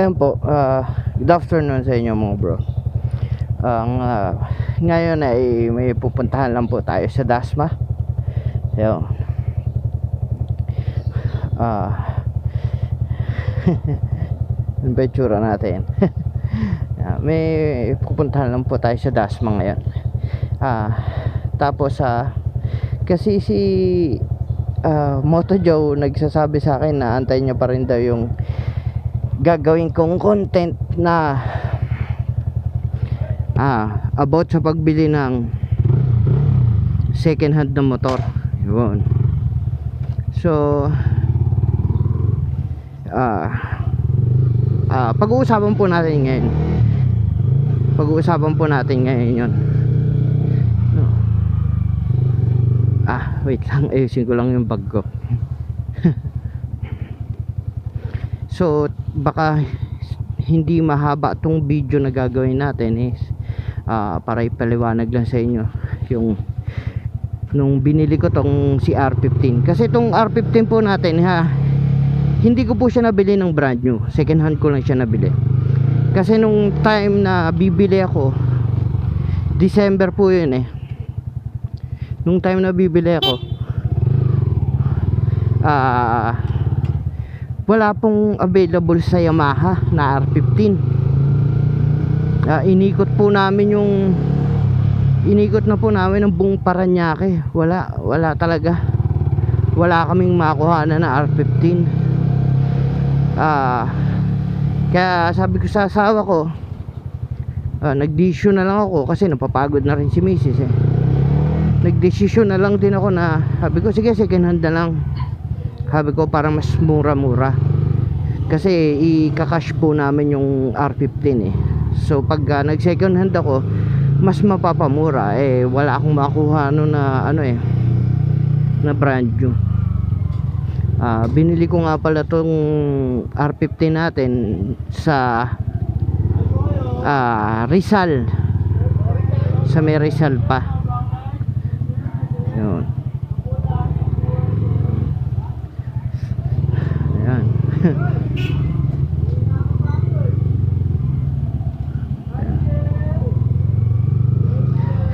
Ayan po, ah, good afternoon sa inyo mga bro. Ang ah, ngayon ay may pupuntahan lang po tayo sa Dasma. Ayun. Ah. ano ba yung tsura natin? Ah, may pupuntahan lang po tayo sa Dasma ngayon. Ah, tapos ah, kasi si ah, Moto Joe nagsasabi sa akin na antayin niya pa rin daw yung gagawin kong content na ah, about sa pagbili ng second hand na motor. Yun. So ah, ah, pag-uusapan po natin ngayon. Pag-uusapan po natin ngayon yun. Ah wait lang. Ayusin ko lang yung bag ko So baka hindi mahaba tong video na gagawin natin is ah, para ipaliwanag lang sa inyo yung nung binili ko tong si R15 kasi tong R15 po natin ha hindi ko po siya nabili ng brand new. Second hand ko lang siya nabili. Kasi nung time na bibili ako December po yun eh. Nung time na bibili ako ah wala pong available sa Yamaha na R15 Ah, inikot po namin yung inikot na po namin ng buong Paranaque. Wala, wala talaga. Wala kaming makuha na na R15 ah, kaya sabi ko sa asawa ko ah, nagdesisyon na lang ako kasi napapagod na rin si misis eh. Nagdesisyon na lang din ako na sabi ko sige second hand na lang sabi ko para mas mura-mura. Kasi i-cash po namin yung R15 eh. So pag uh, nag second hand ako mas mapapamura. Eh wala akong makuha ano na ano eh na brand new. Ah, binili ko nga pala tong R15 natin sa ah, Rizal. Sa may Rizal pa yun Ayan.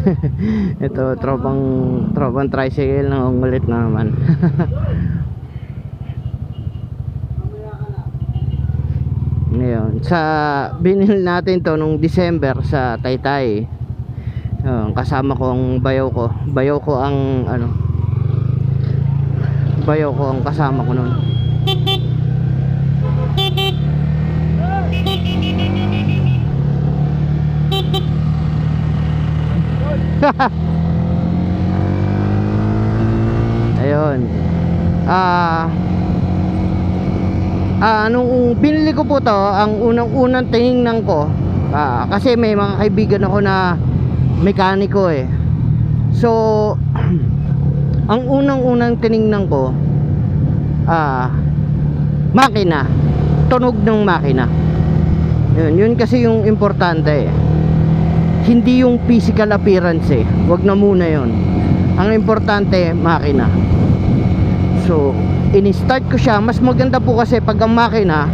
Ito, tropang tropang tricycle na ungulit na naman. Ngayon, sa binil natin to nung December sa Taytay. Ayun, kasama ko ang bayaw ko. Bayaw ko ang ano. Bayaw ko ang kasama ko noon. Ayun. Ah Ah, nung binili ko po to, ang unang-unang tiningnan ko, ah, kasi may mga kaibigan ako na mekaniko eh. So, ang unang-unang tiningnan ko, ah, makina. Tunog ng makina. Yun, yun kasi yung importante eh. Hindi yung physical appearance eh. Wag na muna yun. Ang importante, makina. So, in-start ko siya. Mas maganda po kasi pag ang makina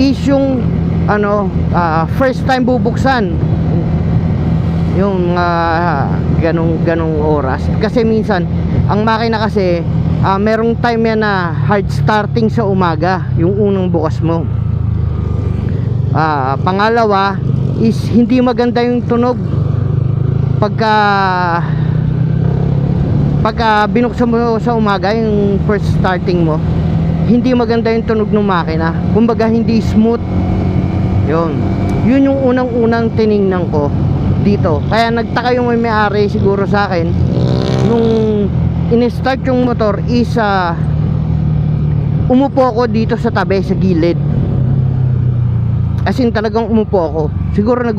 is yung ano, ah, first time bubuksan. Yung uh, ganong ganong oras. Kasi minsan ang makina kasi ah, merong time yan na hard starting sa umaga, yung unang bukas mo. Ah, pangalawa is hindi maganda yung tunog. Pagka pagka binuksan mo sa umaga yung first starting mo hindi maganda yung tunog ng makina. Kumbaga hindi smooth. Yun. Yun yung unang unang tiningnan ko dito. Kaya nagtaka yung may may-ari siguro sa akin. Nung in-start yung motor is ah, umupo ako dito sa tabi sa gilid. As in talagang umupo ako siguro nag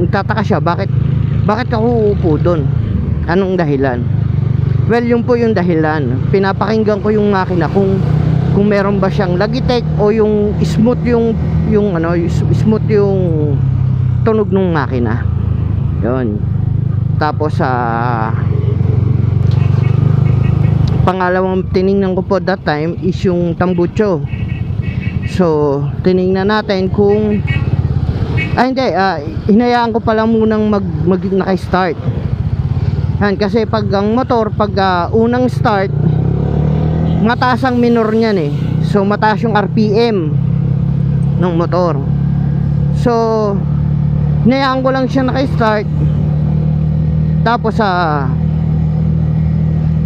nagtataka siya bakit bakit ako uupo doon? Anong dahilan? Well yun po yung dahilan. Pinapakinggan ko yung makina kung kung meron ba siyang lagitek o yung smooth yung yung ano smooth yung tunog ng makina. Yun. Tapos sa pangalawang tiningnan ko po that time is yung tambucho. So, tiningnan natin kung ay hindi, ah, hinayaan ko pala munang mag, mag naka-start. Yan, kasi pag ang motor, pag ah, unang start, mataas ang minor niyan eh. So, mataas yung RPM ng motor. So, hinayaan ko lang siya naka-start. Tapos, ah,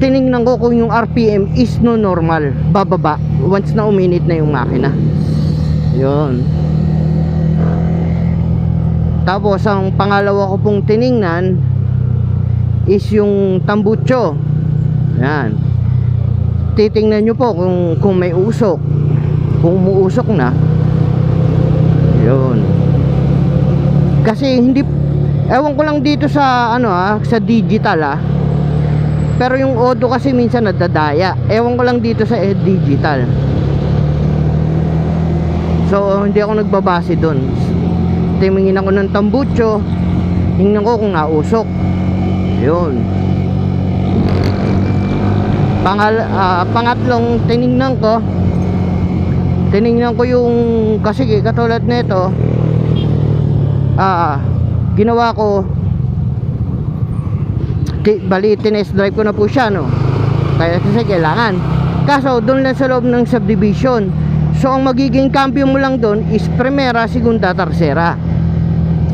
tiningnan ko kung yung RPM is no normal, bababa once na uminit na yung makina. Yun. Tapos ang pangalawa ko pong tiningnan is yung tambucho. Yan. Titingnan nyo po kung, kung may usok. Kung umuusok na. Yun. Kasi hindi ewan ko lang dito sa ano ah, sa digital ah. Pero yung Odo kasi minsan nadadaya. Ewan ko lang dito sa eh, digital. So, hindi ako nagbabase doon. Tingin ako ng tambucho. Tingnan ko kung nausok. Yun. Pangal, ah, pangatlong tiningnan ko. Tiningnan ko yung kasi katulad nito. Ah, ginawa ko ti- bali tinest drive ko na po siya no kaya kasi kailangan kaso doon lang sa loob ng subdivision so ang magiging cambio mo lang doon is primera, segunda, tercera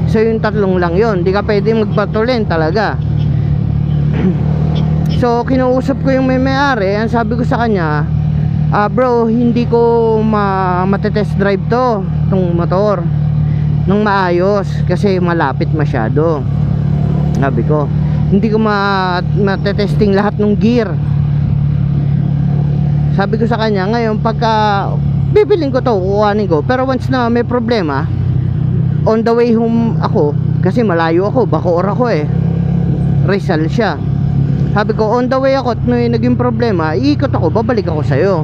so yung tatlong lang yon di ka pwede magpatuloy talaga. So kinausap ko yung may may-ari ang sabi ko sa kanya ah bro hindi ko ma matetest drive to tong motor. Ng maayos kasi malapit masyado. Sabi ko hindi ko ma matetesting lahat ng gear. Sabi ko sa kanya ngayon pagka bibiling ko to kukuhanin ko. Pero once na may problema on the way home ako kasi malayo ako Bacoor ako eh. Rizal siya. Sabi ko on the way ako at may naging problema iikot ako babalik ako sa'yo.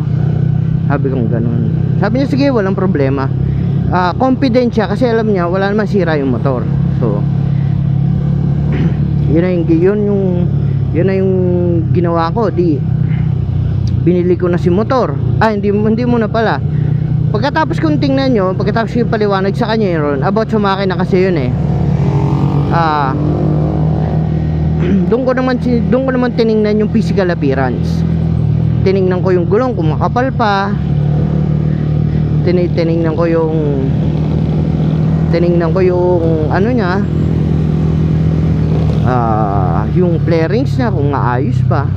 Sabi ko ganun. Sabi niya sige walang problema. Ah, confident siya kasi alam niya wala naman sira yung motor. So yun na yung yun yung yun na yung ginawa ko. Di binili ko na si motor. Ah hindi hindi mo na pala pagkatapos kong tingnan nyo pagkatapos yung paliwanag sa kanya yun about sa makina kasi yun eh. Ah doon ko naman doon ko naman tiningnan yung physical appearance. Tiningnan ko yung gulong kung makapal pa. Tinitingnan ko yung tiningnan ko yung ano niya ah yung flarings niya kung maayos pa.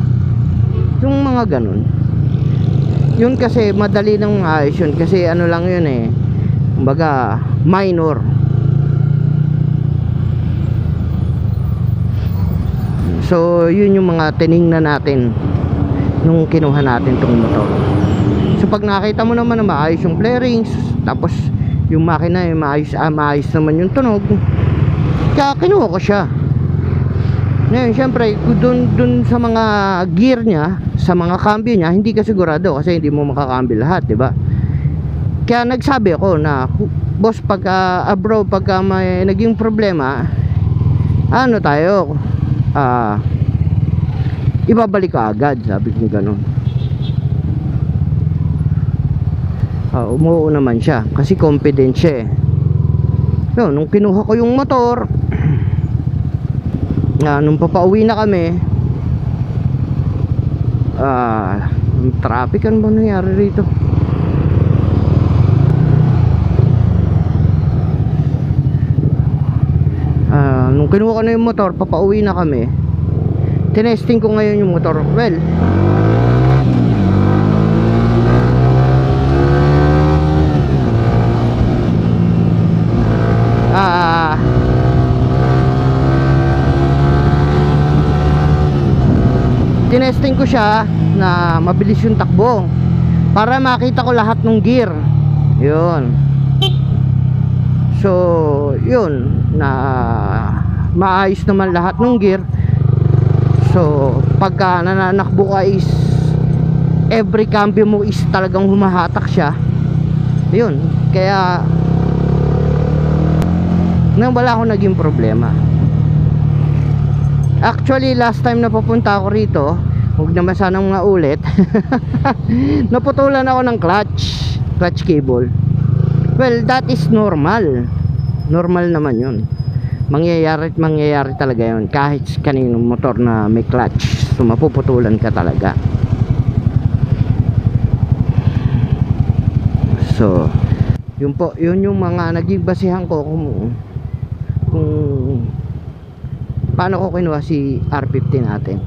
Yung mga ganun yun kasi madali nang maayos yun. Kasi ano lang yun eh. Kumbaga minor. So yun yung mga tiningnan natin nung kinuha natin tong motor. So pag nakita mo naman na maayos yung flarings tapos yung makina yung maayos, ah, maayos naman yung tunog kaya kinuha ko siya ngayon syempre dun, dun sa mga gear niya sa mga cambio niya hindi ka sigurado kasi hindi mo makakambyo lahat di ba kaya nagsabi ako na boss pagka ah, bro pagka may naging problema ano tayo ah ibabalik ka agad sabi ko ganun Ah, umuo naman siya kasi confident siya eh. Yun, nung kinuha ko yung motor, ah, nung papauwi na kami, ah, yung traffic ano ba nangyari rito? Ah, nung kinuha ko na yung motor, papauwi na kami. Tinesting ko ngayon yung motor. Well, ah tinesting ko siya na mabilis yung takbo para makita ko lahat ng gear. Yun. So yun na maayos naman lahat ng gear. So pagka nananakbo ka is every cambio mo is talagang humahatak siya. Yun kaya nang wala akong naging problema actually last time na papunta ako rito huwag naman sanang maulit. Naputulan ako ng clutch clutch cable. Well that is normal. Normal naman yun. Mangyayari at mangyayari talaga yun. Kahit kaninong motor na may clutch so mapuputulan ka talaga. So yun po yun yung mga naging basihan ko kung kung paano ko kinuha si R50 natin?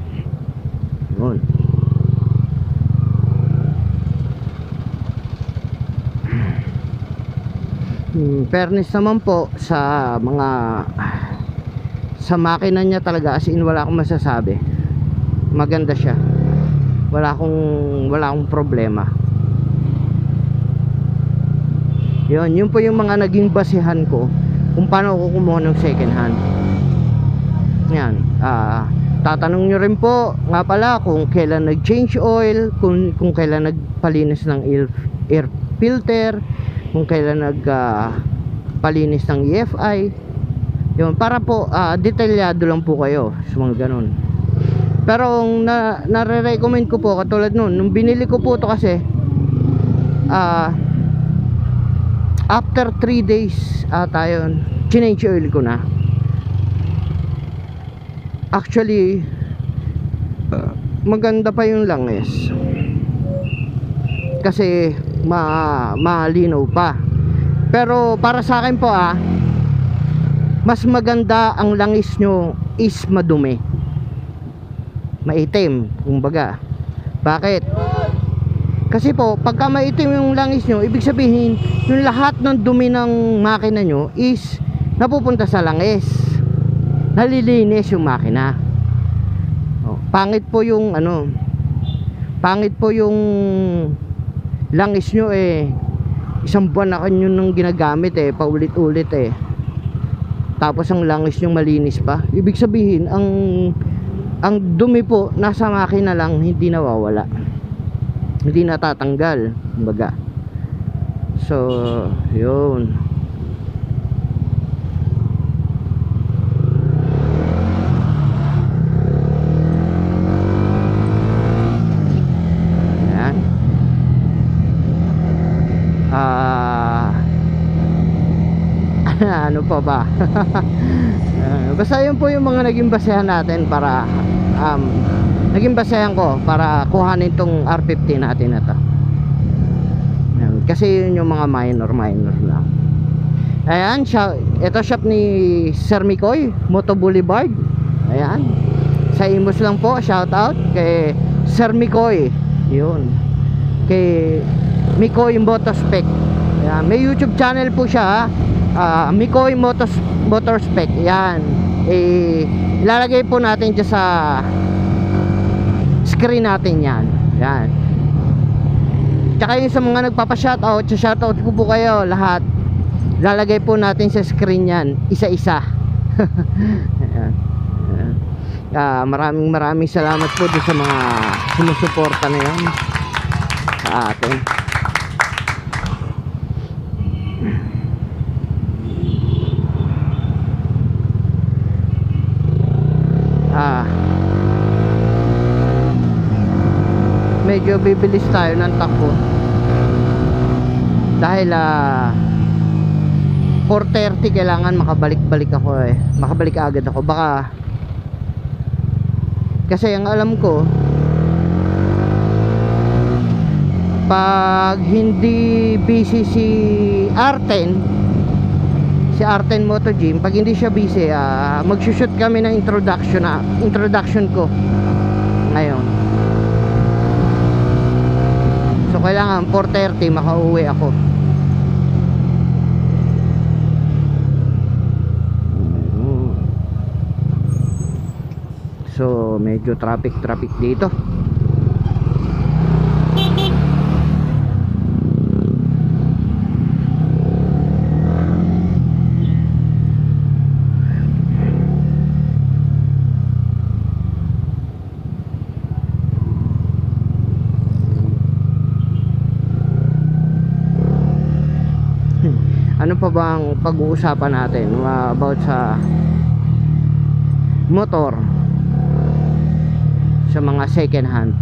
Yun. Hmm, fairness naman po sa mga sa makina niya talaga as in wala akong masasabi. Maganda siya. Wala akong wala akong problema. Yun yun po yung mga naging basihan ko kung paano ako kumuha ng second hand yan ah tatanong nyo rin po nga pala kung kailan nag change oil kung, kung kailan nagpalinis ng air, air filter kung kailan nag ah, palinis ng EFI yun para po ah, detalyado lang po kayo sa mga ganun. Pero ang na, nare-recommend ko po katulad nun nung binili ko po to kasi ah after 3 days ata yun change oil ko na actually ah, maganda pa yung langis. Kasi ma malinaw pa. Pero para sa akin po ah mas maganda ang langis nyo is madumi. Maitim kumbaga. Bakit? Kasi po pagka maitim yung langis nyo ibig sabihin yung lahat ng dumi ng makina nyo is napupunta sa langis nalilinis yung makina. Oh, pangit po yung ano pangit po yung langis nyo eh. Isang buwan na kanyo nung ginagamit eh paulit-ulit eh. Tapos ang langis nyo malinis pa. Ibig sabihin ang ang dumi po nasa makina lang hindi nawawala. Hindi natatanggal kumbaga. So yun yan ah ano pa ba? Ah, basta yun po yung mga naging basehan natin para um, naging basehan ko para kuhanin tong R50 natin na to. Kasi yun yung mga minor minor lang ayan siya, ito shop ni Sir Mikoy Moto Boulevard. Ayan sa Imus lang po shout out kay Sir Mikoy. Yun kay Mikoy Motospec. Ayan, may YouTube channel po siya ah Mikoy Motos Motorspec yan. Eh ilalagay po natin dyan sa screen natin yan. Yan. Tsaka yung sa mga nagpapa-shoutout sa shoutout ko po kayo lahat. Lalagay po natin sa screen yan isa-isa. Ayan. Ayan. Ah, maraming maraming salamat po sa mga sumusuporta na yan sa atin ah medyo bibilis tayo ng takbo. Dahil ah 4.30 kailangan makabalik-balik ako eh. Makabalik agad ako. Baka kasi ang alam ko pag hindi busy si R10 si R10 Moto Gym pag hindi siya busy ah, magsushoot kami ng introduction na introduction ko ngayon so kailangan 4.30 makauwi ako. So medyo traffic traffic dito ano pa bang pag-uusapan natin uh, about sa motor sa mga second hand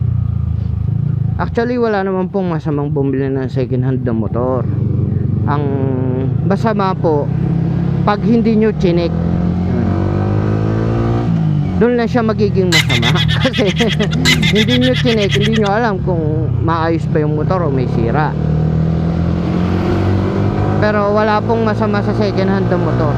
Actually, wala naman pong masamang bumili ng second hand na motor. Ang masama po, pag hindi nyo chinek, doon lang siya magiging masama. Kasi hindi nyo chinek, hindi nyo alam kung maayos pa yung motor o may sira. Pero wala pong masama sa second hand na motor.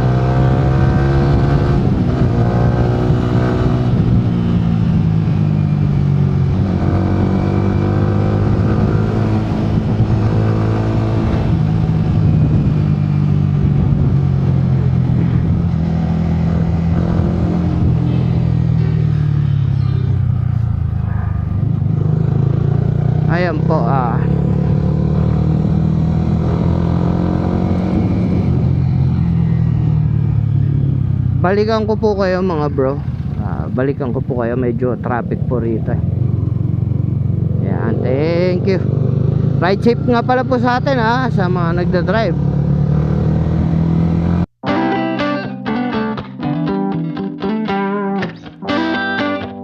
Ayan po ah. Balikan ko po kayo mga bro. Ah, balikan ko po kayo medyo traffic po rito. eh. Ayan, thank you. Ride safe nga pala po sa atin ha sa mga nagda-drive.